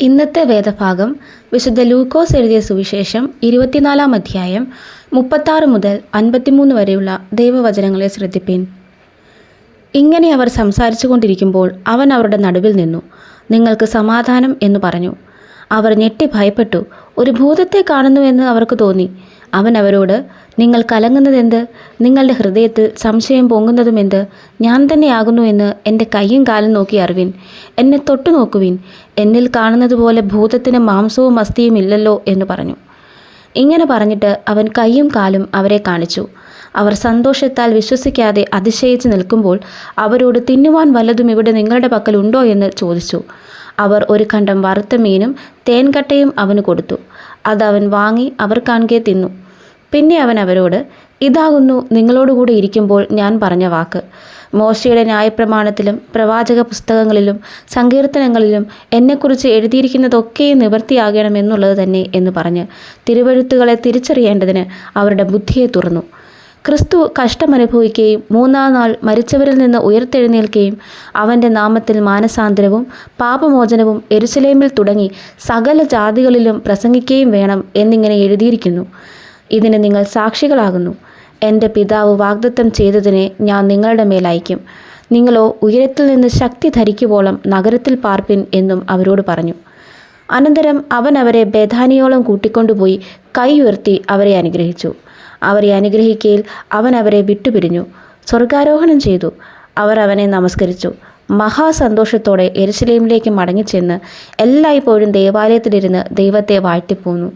ഇന്നത്തെ വേദഭാഗം വിശുദ്ധ ലൂക്കോസ് എഴുതിയ സുവിശേഷം ഇരുപത്തിനാലാം അധ്യായം മുപ്പത്താറ് മുതൽ അൻപത്തിമൂന്ന് വരെയുള്ള ദൈവവചനങ്ങളെ ശ്രദ്ധിപ്പിൻ. ഇങ്ങനെ അവർ സംസാരിച്ചു കൊണ്ടിരിക്കുമ്പോൾ അവൻ അവരുടെ നടുവിൽ നിന്നു. നിങ്ങൾക്ക് സമാധാനം എന്ന് പറഞ്ഞു. അവർ ഞെട്ടി ഭയപ്പെട്ടു. ഒരു ഭൂതത്തെ കാണുന്നുവെന്ന് അവർക്ക് തോന്നി. അവൻ അവരോട് നിങ്ങൾ കലങ്ങുന്നതെന്ത്? നിങ്ങളുടെ ഹൃദയത്തിൽ സംശയം പൊങ്ങുന്നതുമെന്ത്? ഞാൻ തന്നെയാകുന്നു എന്ന് എന്റെ കൈയും കാലും നോക്കി അറിവിൻ. എന്നെ തൊട്ടു നോക്കുവിൻ. എന്നിൽ കാണുന്നത് പോലെ ഭൂതത്തിന് മാംസവും അസ്ഥിയും ഇല്ലല്ലോ എന്ന് പറഞ്ഞു. ഇങ്ങനെ പറഞ്ഞിട്ട് അവൻ കൈയും കാലും അവരെ കാണിച്ചു. അവർ സന്തോഷത്താൽ വിശ്വസിക്കാതെ അതിശയിച്ച് നിൽക്കുമ്പോൾ അവരോട് തിന്നുവാൻ വല്ലതും ഇവിടെ നിങ്ങളുടെ പക്കൽ ഉണ്ടോ? എന്ന് ചോദിച്ചു. അവർ ഒരു ഖണ്ഡം വറുത്ത മീനും തേൻകട്ടയും അവന് കൊടുത്തു. അതവൻ വാങ്ങി അവർ കാൺകെ തിന്നു. പിന്നെ അവൻ അവരോട് ഇതാകുന്നു നിങ്ങളോടുകൂടെ ഇരിക്കുമ്പോൾ ഞാൻ പറഞ്ഞ വാക്ക്. മോശയുടെ ന്യായപ്രമാണത്തിലും പ്രവാചക പുസ്തകങ്ങളിലും സങ്കീർത്തനങ്ങളിലും എന്നെക്കുറിച്ച് എഴുതിയിരിക്കുന്നതൊക്കെയും നിവൃത്തിയാകണമെന്നുള്ളത് തന്നെ എന്ന് പറഞ്ഞ് തിരുവഴുത്തുകളെ തിരിച്ചറിയേണ്ടതിന് അവരുടെ ബുദ്ധിയെ തുറന്നു. ക്രിസ്തു കഷ്ടമനുഭവിക്കുകയും മൂന്നാം നാൾ മരിച്ചവരിൽ നിന്ന് ഉയർത്തെഴുന്നേൽക്കുകയും അവന്റെ നാമത്തിൽ മാനസാന്തരവും പാപമോചനവും എരുസലേമിൽ തുടങ്ങി സകല ജാതികളിലും പ്രസംഗിക്കുകയും വേണം എന്നിങ്ങനെ എഴുതിയിരിക്കുന്നു. ഇതിന് നിങ്ങൾ സാക്ഷികളാകുന്നു. എന്റെ പിതാവ് വാഗ്ദത്തം ചെയ്തതിനെ ഞാൻ നിങ്ങളുടെ മേലയക്കും നിങ്ങളോ ഉയരത്തിൽ നിന്ന് ശക്തി ധരിക്കുവോളം നഗരത്തിൽ പാർപ്പിൻ എന്നും അവരോട് പറഞ്ഞു. അനന്തരം അവൻ അവരെ ബേധാനിയോളം കൂട്ടിക്കൊണ്ടുപോയി കൈ ഉയർത്തി അവരെ അനുഗ്രഹിച്ചു. അവരെ അനുഗ്രഹിക്കയിൽ അവൻ അവരെ വിട്ടുപിരിഞ്ഞു. സ്വർഗാരോഹണം ചെയ്തു. അവർ അവനെ നമസ്കരിച്ചു. മഹാസന്തോഷത്തോടെ എരിശിലേമിലേക്ക് മടങ്ങിച്ചെന്ന് എല്ലായ്പ്പോഴും ദേവാലയത്തിലിരുന്ന് ദൈവത്തെ വാഴ്ത്തിപ്പോന്നു.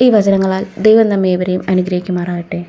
ഈ വചനങ്ങളാൽ ദൈവം നമ്മേവരെയും അനുഗ്രഹിക്കുമാറാകട്ടെ.